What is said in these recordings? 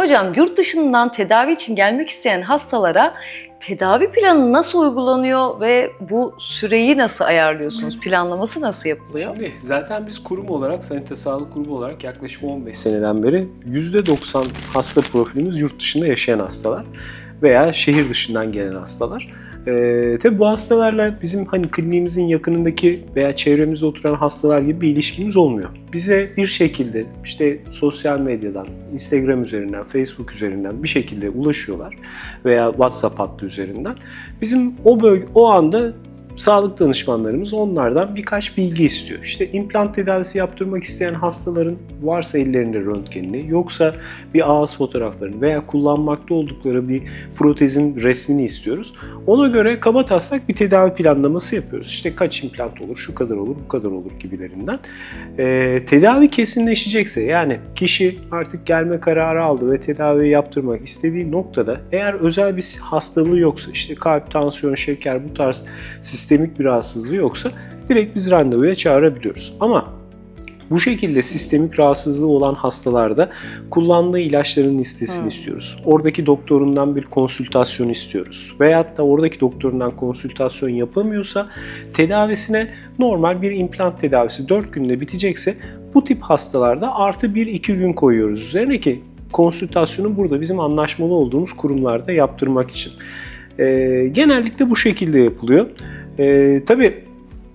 Hocam yurt dışından tedavi için gelmek isteyen hastalara tedavi planı nasıl uygulanıyor ve bu süreyi nasıl ayarlıyorsunuz? Planlaması nasıl yapılıyor? Şimdi zaten biz kurum olarak, Sanite Sağlık Kurumu olarak yaklaşık 15 seneden beri %90 hasta profilimiz yurt dışında yaşayan hastalar veya şehir dışından gelen hastalar. Ee, tabii bu hastalarla bizim hani kliniğimizin yakınındaki veya çevremizde oturan hastalar gibi bir ilişkimiz olmuyor. Bize bir şekilde işte sosyal medyadan, Instagram üzerinden, Facebook üzerinden bir şekilde ulaşıyorlar veya WhatsApp hattı üzerinden. Bizim o bölge, o anda sağlık danışmanlarımız onlardan birkaç bilgi istiyor. İşte implant tedavisi yaptırmak isteyen hastaların varsa ellerinde röntgenini, yoksa bir ağız fotoğraflarını veya kullanmakta oldukları bir protezin resmini istiyoruz. Ona göre kaba taslak bir tedavi planlaması yapıyoruz. İşte kaç implant olur, şu kadar olur, bu kadar olur gibilerinden. Ee, tedavi kesinleşecekse yani kişi artık gelme kararı aldı ve tedavi yaptırmak istediği noktada eğer özel bir hastalığı yoksa işte kalp, tansiyon, şeker bu tarz sistemik bir rahatsızlığı yoksa direkt biz randevuya çağırabiliyoruz. Ama bu şekilde sistemik rahatsızlığı olan hastalarda kullandığı ilaçların listesini Hı. istiyoruz. Oradaki doktorundan bir konsültasyon istiyoruz. Veyahut da oradaki doktorundan konsültasyon yapamıyorsa tedavisine normal bir implant tedavisi 4 günde bitecekse bu tip hastalarda artı 1-2 gün koyuyoruz üzerine ki konsültasyonu burada bizim anlaşmalı olduğumuz kurumlarda yaptırmak için. Ee, genellikle bu şekilde yapılıyor. Ee, tabii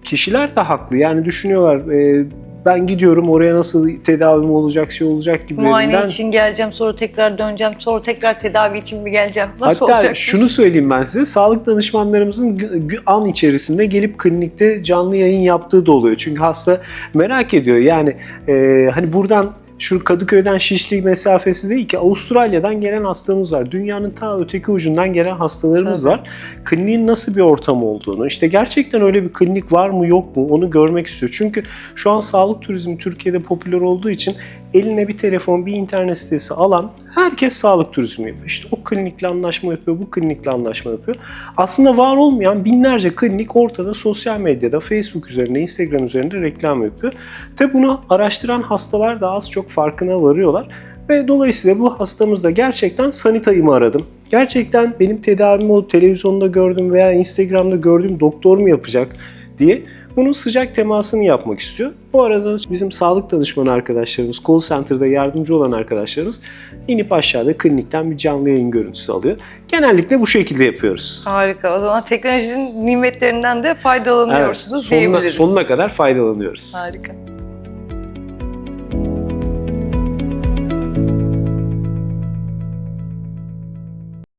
kişiler de haklı. Yani düşünüyorlar e, ben gidiyorum oraya nasıl tedavim olacak şey olacak gibi. Muayene için geleceğim, sonra tekrar döneceğim, sonra tekrar tedavi için mi geleceğim? Nasıl Hatta olacak? şunu söyleyeyim ben size. Sağlık danışmanlarımızın an içerisinde gelip klinikte canlı yayın yaptığı da oluyor. Çünkü hasta merak ediyor. Yani e, hani buradan şu Kadıköy'den Şişli mesafesi değil ki Avustralya'dan gelen hastamız var. Dünyanın ta öteki ucundan gelen hastalarımız Tabii. var. Kliniğin nasıl bir ortam olduğunu, işte gerçekten öyle bir klinik var mı yok mu onu görmek istiyor. Çünkü şu an sağlık turizmi Türkiye'de popüler olduğu için eline bir telefon, bir internet sitesi alan herkes sağlık turizmi yapıyor. İşte o klinikle anlaşma yapıyor, bu klinikle anlaşma yapıyor. Aslında var olmayan binlerce klinik ortada sosyal medyada, Facebook üzerinde, Instagram üzerinde reklam yapıyor. Tabi bunu araştıran hastalar da az çok farkına varıyorlar. Ve dolayısıyla bu hastamızda gerçekten sanitayı aradım? Gerçekten benim tedavimi o televizyonda gördüm veya Instagram'da gördüğüm doktor mu yapacak diye bunun sıcak temasını yapmak istiyor. Bu arada bizim sağlık danışmanı arkadaşlarımız, call center'da yardımcı olan arkadaşlarımız inip aşağıda klinikten bir canlı yayın görüntüsü alıyor. Genellikle bu şekilde yapıyoruz. Harika. O zaman teknolojinin nimetlerinden de Evet, faydalanıyorsunuz sonuna, diyebiliriz. sonuna kadar faydalanıyoruz. Harika.